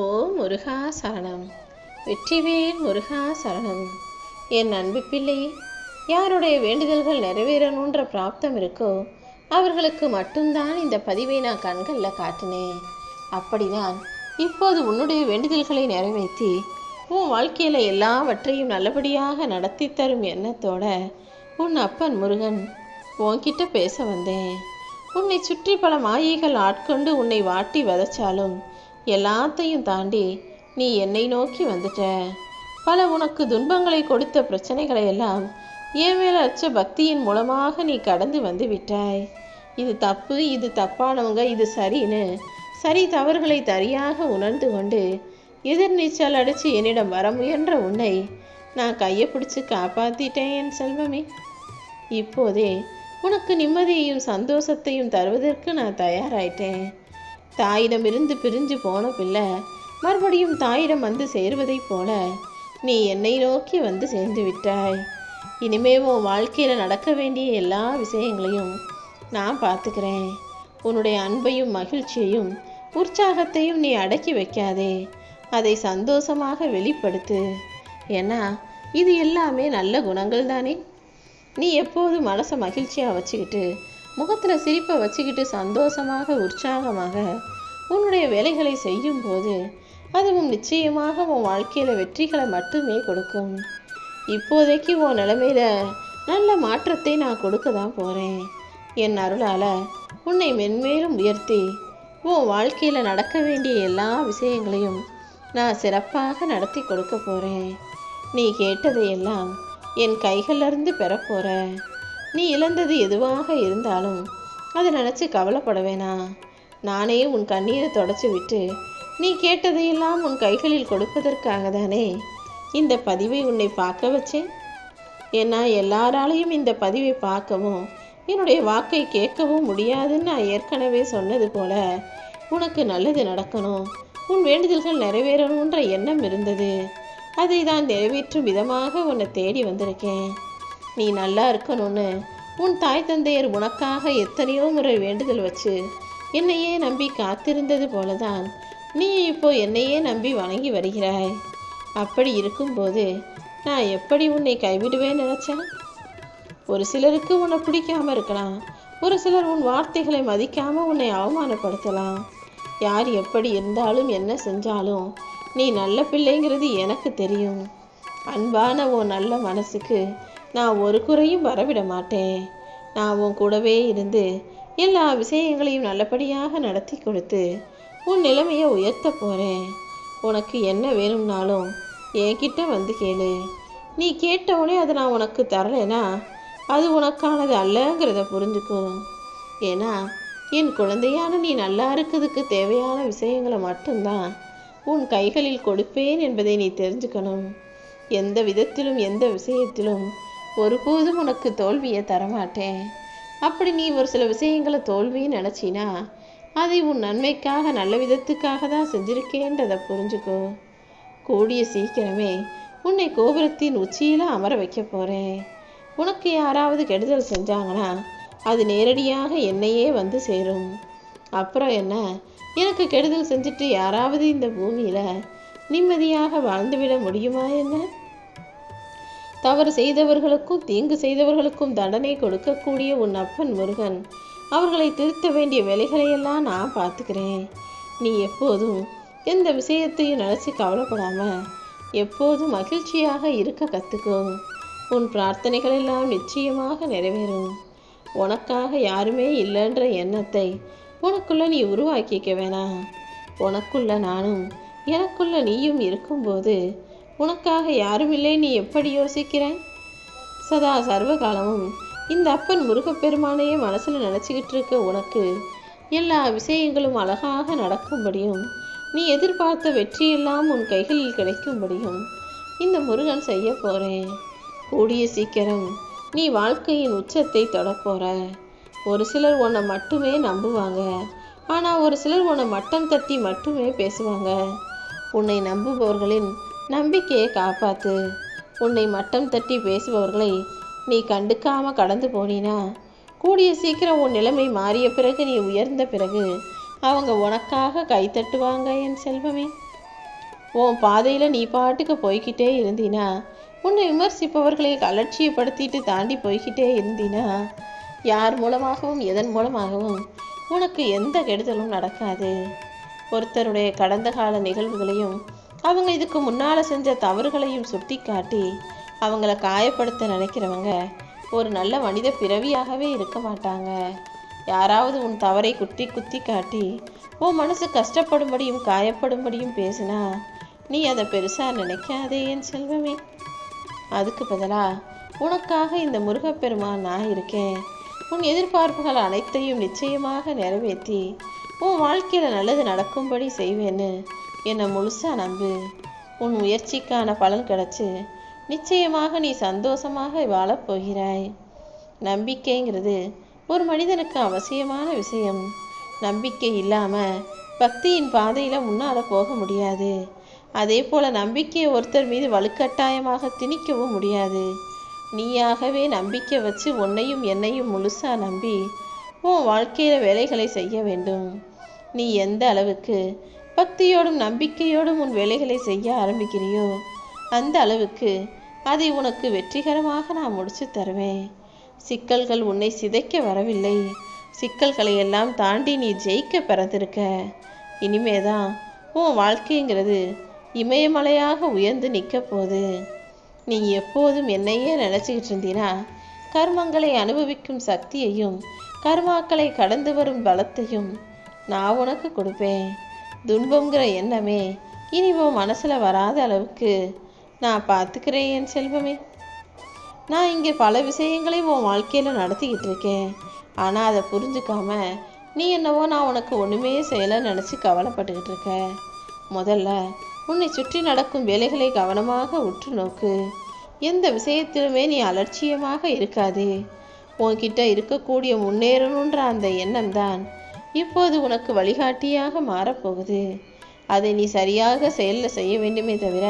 ஓ முருகா சரணம். வெற்றிவேல் முருகா சரணம். என் அன்பு பிள்ளையே யாருடைய வேண்டுதல்கள் நிறைவேறணுன்ற பிராப்தம் இருக்கோ அவர்களுக்கு மட்டும்தான் இந்த பதிவை நான் கண்களில் காட்டினேன். அப்படிதான் இப்போது உன்னுடைய வேண்டுதல்களை நிறைவேற்றி உன் வாழ்க்கையில் எல்லாவற்றையும் நல்லபடியாக நடத்தி தரும் எண்ணத்தோட உன் அப்பன் முருகன் உன்கிட்ட பேச வந்தேன். உன்னை சுற்றி பல மாயைகள் ஆட்கொண்டு உன்னை வாட்டி வதச்சாலும் எல்லாத்தையும் தாண்டி நீ என்னை நோக்கி வந்துட்ட. பல உனக்கு துன்பங்களை கொடுத்த பிரச்சனைகளை எல்லாம் என் மேல அச்ச பக்தியின் மூலமாக நீ கடந்து வந்து விட்டாய். இது தப்பு இது தப்பானவங்க இது சரின்னு சரி தவறுகளை சரியாக உணர்ந்து கொண்டு எதிர்நீச்சல் அடித்து என்னிடம் வர முயன்ற உன்னை நான் கையை பிடிச்சி காப்பாத்திட்டேன் என் செல்வமே. இப்போதே உனக்கு நிம்மதியையும் சந்தோஷத்தையும் தருவதற்கு நான் தயாராயிட்டேன். தாயிடமிருந்து பிரிஞ்சு போன பிள்ளை மறுபடியும் தாயிடம் வந்து சேருவதைப் போல நீ என்னை நோக்கி வந்து சேர்ந்து விட்டாய். இனிமே உன் வாழ்க்கையில் நடக்க வேண்டிய எல்லா விஷயங்களையும் நான் பார்த்துக்கிறேன். உன்னுடைய அன்பையும் மகிழ்ச்சியையும் உற்சாகத்தையும் நீ அடக்கி வைக்காதே. அதை சந்தோஷமாக வெளிப்படுத்து. ஏன்னா இது எல்லாமே நல்ல குணங்கள் தானே நீ எப்போது மனசை மகிழ்ச்சியாக வச்சுக்கிட்டு முகத்தில் சிரிப்பை வச்சுக்கிட்டு சந்தோஷமாக உற்சாகமாக உன்னுடைய வேலைகளை செய்யும்போது அதுவும் நிச்சயமாக உன் வாழ்க்கையில் வெற்றிகளை மட்டுமே கொடுக்கும். இப்போதைக்கு உன் நிலைமையில நல்ல மாற்றத்தை நான் கொடுக்க தான் போகிறேன் என் அருளால் உன்னை மென்மேலும் உயர்த்தி உன் வாழ்க்கையில் நடக்க வேண்டிய எல்லா விஷயங்களையும் நான் சிறப்பாக நடத்தி கொடுக்க போகிறேன் நீ கேட்டதையெல்லாம் என் கைகளிலிருந்து பெறப்போற நீ இழந்தது எதுவாக இருந்தாலும் அதை நினச்சி கவலைப்பட வேணாம் நானே உன் கண்ணீரை தொடச்சி விட்டு நீ கேட்டதையெல்லாம் உன் கைகளில் கொடுப்பதற்காக தானே இந்த பதிவை உன்னை பார்க்க வச்சேன். ஏன்னா எல்லாராலையும் இந்த பதிவை பார்க்கவும் என்னுடைய வாக்கை கேட்கவும் முடியாதுன்னு நான் ஏற்கனவே சொன்னது போல உனக்கு நல்லது நடக்கணும் உன் வேண்டுதல்கள் நிறைவேறணுன்ற எண்ணம் இருந்தது. அதை தான் நிறைவேற்றும் விதமாக உன்னை தேடி வந்திருக்கேன். நீ நல்லா இருக்கணும்னு உன் தாய் தந்தையர் உனக்காக எத்தனையோ முறை வேண்டுதல் வச்சு என்னையே நம்பி காத்திருந்தது போலதான் நீ இப்போ என்னையே நம்பி வணங்கி வருகிறாய். அப்படி இருக்கும்போது நான் எப்படி உன்னை கைவிடுவேன் நினச்சேன் ஒரு சிலருக்கு உன்னை பிடிக்காம இருக்கலாம். ஒரு சிலர் உன் வார்த்தைகளை மதிக்காம உன்னை அவமானப்படுத்தலாம். யார் எப்படி இருந்தாலும் என்ன செஞ்சாலும் நீ நல்ல பிள்ளைங்கிறது எனக்கு தெரியும். அன்பான உன் நல்ல மனசுக்கு நான் ஒரு குறையும் வரவிட மாட்டேன். நான் உன் கூடவே இருந்து எல்லா விஷயங்களையும் நல்லபடியாக நடத்தி கொடுத்து உன் நிலைமையை உயர்த்த போகிறேன் உனக்கு என்ன வேணும்னாலும் என்கிட்ட வந்து கேளு. நீ கேட்டவுடனே அதை நான் உனக்கு தரலைன்னா அது உனக்கானது அல்லங்கிறத புரிஞ்சுக்கும் ஏன்னா என் குழந்தையான நீ நல்லா இருக்கிறதுக்கு தேவையான விஷயங்களை மட்டும்தான் உன் கைகளில் கொடுப்பேன் என்பதை நீ தெரிஞ்சுக்கணும். எந்த விதத்திலும் எந்த விஷயத்திலும் ஒருபோதும் உனக்கு தோல்வியை தரமாட்டேன். அப்படி நீ ஒரு சில விஷயங்களை தோல்வின்னு நினச்சினா அதை உன் நன்மைக்காக நல்ல விதத்துக்காக தான் செஞ்சிருக்கேன்றதை புரிஞ்சுக்கோ. கூடிய சீக்கிரமே உன்னை கோபுரத்தின் உச்சியில் அமர வைக்க போகிறேன் உனக்கு யாராவது கெடுதல் செஞ்சாங்கன்னா அது நேரடியாக என்னையே வந்து சேரும். அப்புறம் என்ன? எனக்கு கெடுதல் செஞ்சுட்டு யாராவது இந்த பூமியில் நிம்மதியாக வாழ்ந்துவிட முடியுமா என்ன? தவறு செய்தவர்களுக்கும் தீங்கு செய்தவர்களுக்கும் தண்டனை கொடுக்கக்கூடிய உன் அப்பன் முருகன். அவர்களை திருத்த வேண்டிய வேலைகளையெல்லாம் நான் பார்த்துக்கிறேன். நீ எப்போதும் எந்த விஷயத்தையும் நினச்சி கவலைப்படாம எப்போதும் மகிழ்ச்சியாக இருக்க கற்றுக்கோ உன் பிரார்த்தனைகள் எல்லாம் நிச்சயமாக நிறைவேறும். உனக்காக யாருமே இல்லைன்ற எண்ணத்தை உனக்குள்ள நீ உருவாக்கிக்க வேணாம். உனக்குள்ள நானும் எனக்குள்ள நீயும் இருக்கும்போது உனக்காக யாரும் இல்லை நீ எப்படி யோசிக்கிறாய்? சதா சர்வகாலமும் இந்த அப்பன் முருகப்பெருமானையே மனசில் நினச்சிக்கிட்டு இருக்க உனக்கு எல்லா விஷயங்களும் அழகாக நடக்கும்படியும் நீ எதிர்பார்த்த வெற்றியெல்லாம் உன் கைகளில் கிடைக்கும்படியும் இந்த முருகன் செய்ய போகிறேன் கூடிய சீக்கிரம் நீ வாழ்க்கையின் உச்சத்தை தொடப்போற. ஒரு சிலர் உன்னை மட்டுமே நம்புவாங்க. ஆனால் ஒரு சிலர் உன்னை மட்டம் தட்டி மட்டுமே பேசுவாங்க. உன்னை நம்புபவர்களின் நம்பிக்கையை காப்பாத்து. உன்னை மட்டம் தட்டி பேசுபவர்களை நீ கண்டுக்காம கடந்து போனீனா? கூடிய சீக்கிரம் உன் நிலைமை மாறிய பிறகு நீ உயர்ந்த பிறகு அவங்க உனக்காக கை தட்டுவாங்க என் செல்வமே. உன் பாதையில் நீ பாட்டுக்கு போய்கிட்டே இருந்தினா? உன்னை விமர்சிப்பவர்களை அலட்சியப்படுத்திட்டு தாண்டி போய்கிட்டே இருந்தினா? யார் மூலமாகவும் எதன் மூலமாகவும் உனக்கு எந்த கெடுதலும் நடக்காது. ஒருத்தருடைய கடந்த கால நிகழ்வுகளையும் அவங்க இதுக்கு முன்னால் செஞ்ச தவறுகளையும் சுட்டி காட்டி அவங்கள காயப்படுத்த நினைக்கிறவங்க ஒரு நல்ல மனித பிறவியாகவே இருக்க மாட்டாங்க. யாராவது உன் தவறை குத்தி குத்தி காட்டி உன் மனசு கஷ்டப்படும்படியும் காயப்படும்படியும் பேசினா நீ அதை பெருசாக நினைக்காதே என் செல்வமே. அதுக்கு பதிலாக உனக்காக இந்த முருகப்பெருமான் நான் இருக்கேன். உன் எதிர்பார்ப்புகள் அனைத்தையும் நிச்சயமாக நிறைவேற்றி உன் வாழ்க்கையில் நல்லது நடக்கும்படி செய்வேன்னு என்னை முழுசாக நம்பு. உன் முயற்சிக்கான பலன் கிடச்சி நிச்சயமாக நீ சந்தோஷமாக வாழப் போகிறாய் நம்பிக்கைங்கிறது ஒரு மனிதனுக்கு அவசியமான விஷயம். நம்பிக்கை இல்லாமல் பக்தியின் பாதையில் முன்னால் போக முடியாது. அதே போல் நம்பிக்கையை ஒருத்தர் மீது வலுக்கட்டாயமாக திணிக்கவும் முடியாது. நீயாகவே நம்பிக்கை வச்சு உன்னையும் என்னையும் முழுசாக நம்பி உன் வாழ்க்கையில் வேலைகளை செய்ய வேண்டும். நீ எந்த அளவுக்கு பக்தியோடும் நம்பிக்கையோடும் உன் வேலைகளை செய்ய ஆரம்பிக்கிறியோ? அந்த அளவுக்கு அதை உனக்கு வெற்றிகரமாக நான் முடிச்சு தருவேன். சிக்கல்கள் உன்னை சிதைக்க வரவில்லை. சிக்கல்களை எல்லாம் தாண்டி நீ ஜெயிக்க பிறந்திருக்க. இனிமேதான் உன் வாழ்க்கைங்கிறது இமயமலையாக உயர்ந்து நிற்க போகுது. நீ எப்போதும் என்னையே நினச்சிக்கிட்டு இருந்தீனா கர்மங்களை அனுபவிக்கும் சக்தியையும் கர்மாக்களை கடந்து வரும் பலத்தையும் நான் உனக்கு கொடுப்பேன். துன்பங்கிற எண்ணமே இனி உன் மனசில் வராத அளவுக்கு நான் பார்த்துக்கிறேன் என் செல்வமே. நான் இங்கே பல விஷயங்களை உன் வாழ்க்கையில் நடத்திக்கிட்டு இருக்கேன். ஆனால் அதை புரிஞ்சுக்காம நீ என்னவோ நான் உனக்கு ஒன்றுமே செய்யலை நினச்சி கவலைப்பட்டுக்கிட்டு இருக்க. முதல்ல உன்னை சுற்றி நடக்கும் வேலைகளை கவனமாக உற்று நோக்கு. எந்த விஷயத்திலுமே நீ அலட்சியமாக இருக்காதே. உன்கிட்ட இருக்கக்கூடிய முன்னேறணுன்ற அந்த எண்ணம் தான் இப்போது உனக்கு வழிகாட்டியாக மாறப்போகுது. அதை நீ சரியாக செயலில் செய்ய வேண்டுமே தவிர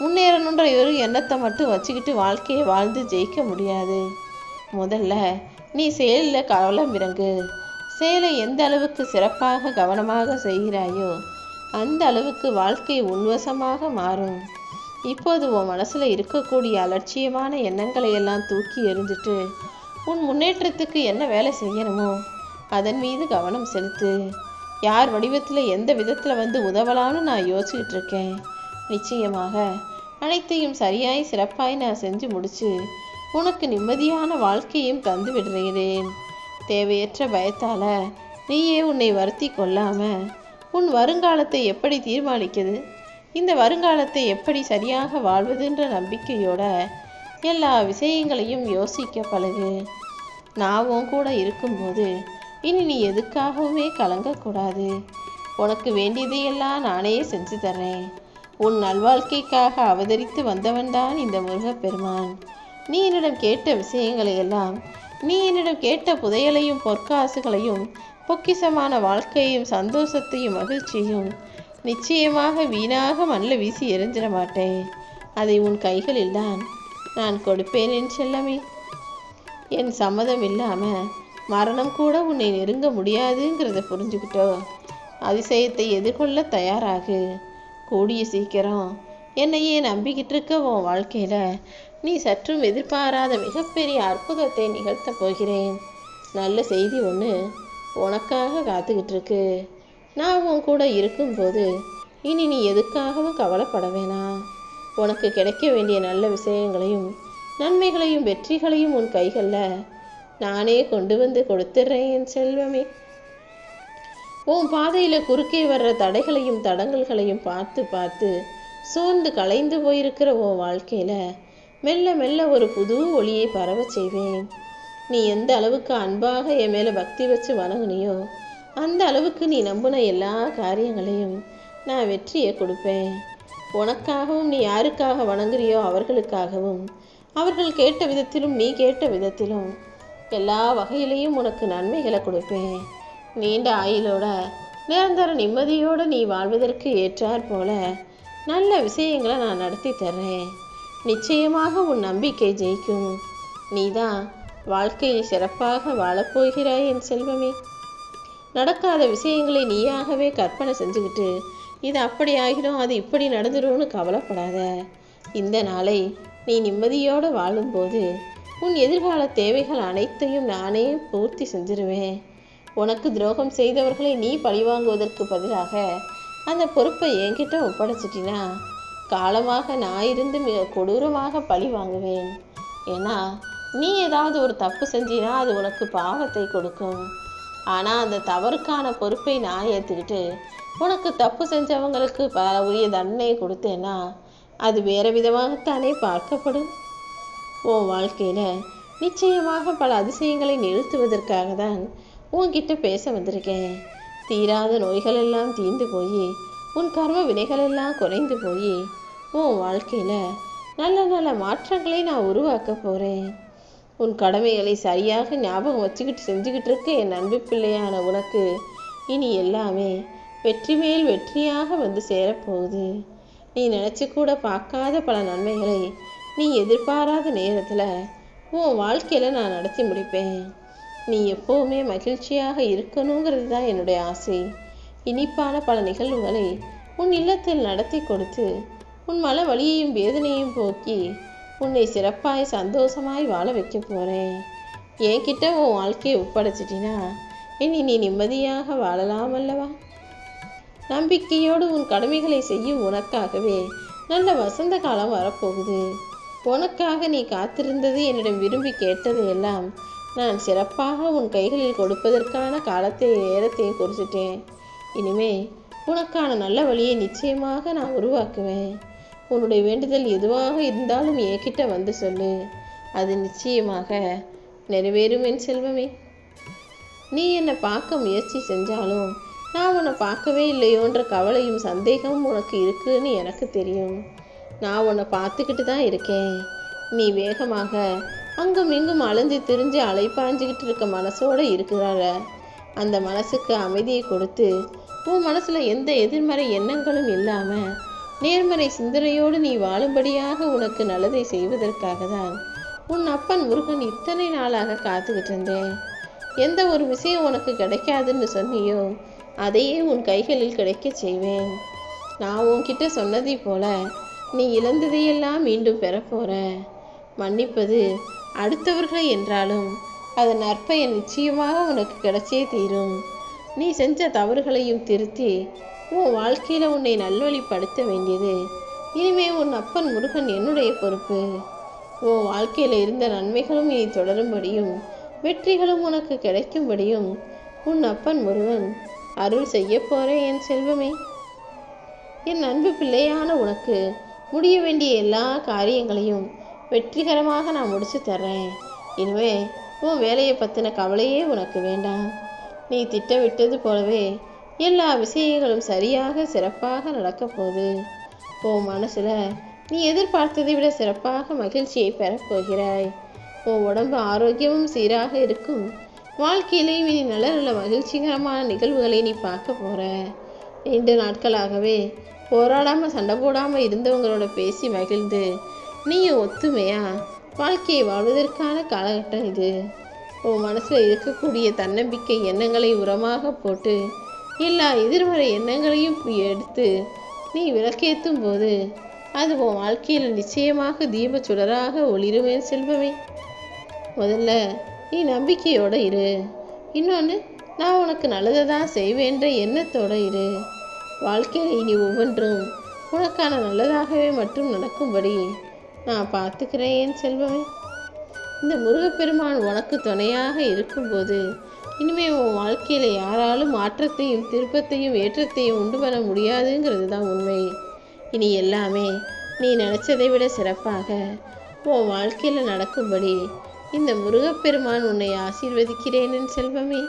முன்னேறணுன்ற ஒரு எண்ணத்தை மட்டும் வச்சுக்கிட்டு வாழ்க்கையை வாழ்ந்து ஜெயிக்க முடியாது. முதல்ல நீ செயலில் கவலம் இறங்கு. செயலை எந்த அளவுக்கு சிறப்பாக கவனமாக செய்கிறாயோ அந்த அளவுக்கு வாழ்க்கை உன்வசமாக மாறும். இப்போது உன் மனசில் இருக்கக்கூடிய அலட்சியமான எண்ணங்களை எல்லாம் தூக்கி எறிஞ்சிட்டு உன் முன்னேற்றத்துக்கு என்ன வேலை செய்யணுமோ அதன் மீது கவனம் செலுத்து. யார் வடிவத்தில் எந்த விதத்தில் வந்து உதவலாம்னு நான் யோசிச்சுக்கிட்டு இருக்கேன் நிச்சயமாக அனைத்தையும் சரியாய் சிறப்பாய் நான் செஞ்சு முடிச்சு உனக்கு நிம்மதியான வாழ்க்கையும் தந்து விடுகிறேன். தேவையற்ற பயத்தால் நீயே உன்னை வருத்தி கொள்ளாம உன் வருங்காலத்தை எப்படி தீர்மானிக்குது இந்த வருங்காலத்தை எப்படி சரியாக வாழ்வதுன்ற நம்பிக்கையோட எல்லா விஷயங்களையும் யோசிக்க பழகு. நாவும் கூட இருக்கும்போது இனி நீ எதுக்காகவுமே கலங்கக்கூடாது. உனக்கு வேண்டியதையெல்லாம் நானே செஞ்சு தர்றேன். உன் நல்வாழ்க்கைக்காக அவதரித்து வந்தவன்தான் இந்த முருகப்பெருமான். நீ என்னிடம் கேட்ட விஷயங்களை எல்லாம் நீ என்னிடம் கேட்ட புதையலையும் பொற்காசுகளையும் பொக்கிசமான வாழ்க்கையும் சந்தோஷத்தையும் மகிழ்ச்சியும் நிச்சயமாக வீணாக மண்ணில் வீசி எரிஞ்சிட மாட்டேன். அதை உன் கைகளில் தான் நான் கொடுப்பேன் என் செல்லமே. என் சம்மதம் இல்லாமல் மரணம் கூட உன்னை நெருங்க முடியாதுங்கிறத புரிஞ்சுக்கிட்டோ? அதிசயத்தை எதிர்கொள்ள தயாராகு. கூடிய சீக்கிரம். என்னையே நம்பிக்கிட்டு இருக்க உன் வாழ்க்கையில். நீ சற்றும் எதிர்பாராத மிகப்பெரிய அற்புதத்தை நிகழ்த்தப் போகிறேன். நல்ல செய்தி ஒன்று உனக்காக காத்துக்கிட்டு இருக்கு நான் உன் கூட இருக்கும்போது இனி நீ எதுக்காகவும் கவலைப்பட வேணாம் உனக்கு கிடைக்க வேண்டிய நல்ல விஷயங்களையும் நன்மைகளையும் வெற்றிகளையும் உன் கைகளில் நானே கொண்டு வந்து கொடுத்துட்றேன் என் செல்வமே. உன் பாதையில் குறுக்கே வர்ற தடைகளையும் தடங்கல்களையும் பார்த்து பார்த்து சோர்ந்து கலைந்து போயிருக்கிற உன் வாழ்க்கையில் மெல்ல மெல்ல ஒரு புது ஒளியை பரவச் செய்வேன். நீ எந்த அளவுக்கு அன்பாக என் மேலே பக்தி வச்சு வணங்குனியோ அந்த அளவுக்கு நீ நம்பின எல்லா காரியங்களையும் நான் வெற்றியை கொடுப்பேன். உனக்காகவும் நீ யாருக்காக வணங்குறியோ அவர்களுக்காகவும் அவர்கள் கேட்ட விதத்திலும் நீ கேட்ட விதத்திலும் எல்லா வகையிலையும் உனக்கு நன்மைகளை கொடுப்பேன். நீண்ட ஆயுளோட நிரந்தர நிம்மதியோடு நீ வாழ்வதற்கு ஏற்றாற் போல நல்ல விஷயங்களை நான் நடத்தி தர்றேன். நிச்சயமாக உன் நம்பிக்கை ஜெயிக்கும். நீதான் வாழ்க்கையை சிறப்பாக வாழப்போகிறாய் என் செல்வமே. நடக்காத விஷயங்களை நீயாகவே கற்பனை செஞ்சுக்கிட்டு இது அப்படி ஆகிடும் அது இப்படி நடந்துரும்னு கவலைப்படாத. இந்த நாளை நீ நிம்மதியோடு வாழும்போது உன் எதிர்கால தேவைகள் அனைத்தையும் நானே பூர்த்தி செஞ்சிருவேன். உனக்கு துரோகம் செய்தவர்களை நீ பழிவாங்குவதற்கு பதிலாக அந்த பொறுப்பை என்கிட்ட ஒப்படைச்சிட்டினா காலமாக நான் இருந்து மிக கொடூரமாக பழி வாங்குவேன். ஏன்னா நீ ஏதாவது ஒரு தப்பு செஞ்சினா அது உனக்கு பாவத்தை கொடுக்கும். ஆனால் அந்த தவறுக்கான பொறுப்பை நான் ஏற்றுக்கிட்டு உனக்கு தப்பு செஞ்சவங்களுக்கு உரிய தண்டனையை கொடுத்தேன்னா அது வேறு விதமாகத்தானே பார்க்கப்படும். உன் வாழ்க்கையில் நிச்சயமாக பல அதிசயங்களை நிறுத்துவதற்காக தான் உன்கிட்ட பேச வந்திருக்கேன். தீராத நோய்கள் எல்லாம் தீர்ந்து போய் உன் கர்ம வினைகளெல்லாம் குறைந்து போய் உன் வாழ்க்கையில் நல்ல நல்ல மாற்றங்களை நான் உருவாக்க போகிறேன் உன் கடமைகளை சரியாக ஞாபகம் வச்சுக்கிட்டு செஞ்சுக்கிட்டு இருக்க என் அன்பு பிள்ளையான உனக்கு இனி எல்லாமே வெற்றி மேல் வெற்றியாக வந்து சேரப்போகுது. நீ நினச்சி கூட பார்க்காத பல நன்மைகளை நீ எதிர்பாராத நேரத்தில் உன் வாழ்க்கையில் நான் நடத்தி முடிப்பேன். நீ எப்போவுமே மகிழ்ச்சியாக இருக்கணுங்கிறது தான் என்னுடைய ஆசை. இனிப்பான பல நிகழ்வுகளை உன் இல்லத்தில் நடத்தி கொடுத்து உன் மன வழியையும் வேதனையும் போக்கி உன்னை சிறப்பாய் சந்தோஷமாய் வாழ வைக்க போகிறேன் என்கிட்ட உன் வாழ்க்கையை ஒப்படைச்சிட்டினா இனி நீ நிம்மதியாக வாழலாம் அல்லவா? நம்பிக்கையோடு உன் கடமைகளை செய்யும் உனக்காகவே நல்ல வசந்த காலம் வரப்போகுது. உனக்காக நீ காத்திருந்தது என்னிடம் விரும்பி கேட்டது எல்லாம் நான் சிறப்பாக உன் கைகளில் கொடுப்பதற்கான காலத்தை நேரத்தையும் குறிச்சிட்டேன். இனிமே உனக்கான நல்ல வழியை நிச்சயமாக நான் உருவாக்குவேன். உன்னுடைய வேண்டுதல் எதுவாக இருந்தாலும் என்கிட்ட வந்து சொல்லு. அது நிச்சயமாக நிறைவேறும் என் செல்வமே. நீ என்னை பார்க்க முயற்சி செஞ்சாலும் நான் உன்னை பார்க்கவே இல்லையோன்ற கவலையும் சந்தேகமும் உனக்கு இருக்குன்னு எனக்கு தெரியும். நான் உன்னை பார்த்துக்கிட்டு தான் இருக்கேன். நீ வேகமாக அங்கும் இங்கும் அலைஞ்சு திரிஞ்சு அலைப்பாஞ்சிக்கிட்டு இருக்க மனசோடு இருக்கிறார அந்த மனசுக்கு அமைதியை கொடுத்து உன் மனசில் எந்த எதிர்மறை எண்ணங்களும் இல்லாமல் நேர்மறை சிந்தனையோடு நீ வாழும்படியாக உனக்கு நல்லதை செய்வதற்காக தான் உன் அப்பன் முருகன் இத்தனை நாளாக காத்துக்கிட்டு இருந்தேன். எந்த ஒரு விஷயம் உனக்கு கிடைக்காதுன்னு சொன்னியோ அதையே உன் கைகளில் கிடைக்க செய்வேன். நான் உன்கிட்ட சொன்னதை போல நீ இழந்ததையெல்லாம் மீண்டும் பெறப்போற மன்னிப்பது அடுத்தவர்களை என்றாலும் அதன் நற்பயன் நிச்சயமாக உனக்கு கிடைச்சே தீரும். நீ செஞ்ச தவறுகளையும் திருத்தி உன் வாழ்க்கையில் உன்னை நல்வழிப்படுத்த வேண்டியது. இனிமே உன் அப்பன் முருகன் என்னுடைய பொறுப்பு. உன் வாழ்க்கையில் இருந்த நன்மைகளும் இனி தொடரும்படியும் வெற்றிகளும் உனக்கு கிடைக்கும்படியும் உன் அப்பன் முருகன் அருள் செய்ய போறேன் என் செல்வமே. என் அன்பு பிள்ளையான உனக்கு முடிய வேண்டிய எல்லா காரியங்களையும் வெற்றிகரமாக நான் முடிச்சு தர்றேன். இனிமே உன் வேலையை பற்றின கவலையே உனக்கு வேண்டாம். நீ திட்டமிட்டது போலவே எல்லா விஷயங்களும் சரியாக சிறப்பாக நடக்கப்போகுது உன் மனசில் நீ எதிர்பார்த்ததை விட சிறப்பாக மகிழ்ச்சியை பெறப்போகிறாய் உன் உடம்பு ஆரோக்கியமும் சீராக இருக்கும். வாழ்க்கையிலேயும் இனி நல்ல நல்ல மகிழ்ச்சிகரமான நிகழ்வுகளை நீ பார்க்க போகிற நீண்ட நாட்களாகவே போராடாமல் சண்டை போடாமல் இருந்தவங்களோட பேசி மகிழ்ந்து நீயும் ஒத்துமையா? வாழ்க்கையை வாழ்வதற்கான காலகட்டம் இது. உன் மனசில் இருக்கக்கூடிய தன்னம்பிக்கை எண்ணங்களை உரமாக போட்டு எல்லா எதிர்மறை எண்ணங்களையும் எடுத்து நீ விளக்கேற்றும் போது அது உன் வாழ்க்கையில் நிச்சயமாக தீப சுடராக ஒளிருமே செல்வமே. முதல்ல நீ நம்பிக்கையோடு இரு. இன்னொன்று நான் உனக்கு நல்லதை தான் செய்வேன்ற எண்ணத்தோடு இரு. வாழ்க்கையில் இனி ஒவ்வொன்றும் உனக்கான நல்லதாகவே மட்டும் நடக்கும்படி நான் பார்த்துக்கிறேன் என் செல்வமே. இந்த முருகப்பெருமான் உனக்கு துணையாக இருக்கும்போது இனிமே உன் வாழ்க்கையில் யாராலும் மாற்றத்தையும் திருப்பத்தையும் ஏற்றத்தையும் உண்டு பண்ண முடியாதுங்கிறது தான் உண்மை. இனி எல்லாமே நீ நினச்சதை விட சிறப்பாக உன் வாழ்க்கையில் நடக்கும்படி இந்த முருகப்பெருமான் உன்னை ஆசீர்வதிக்கிறேன் செல்வமே.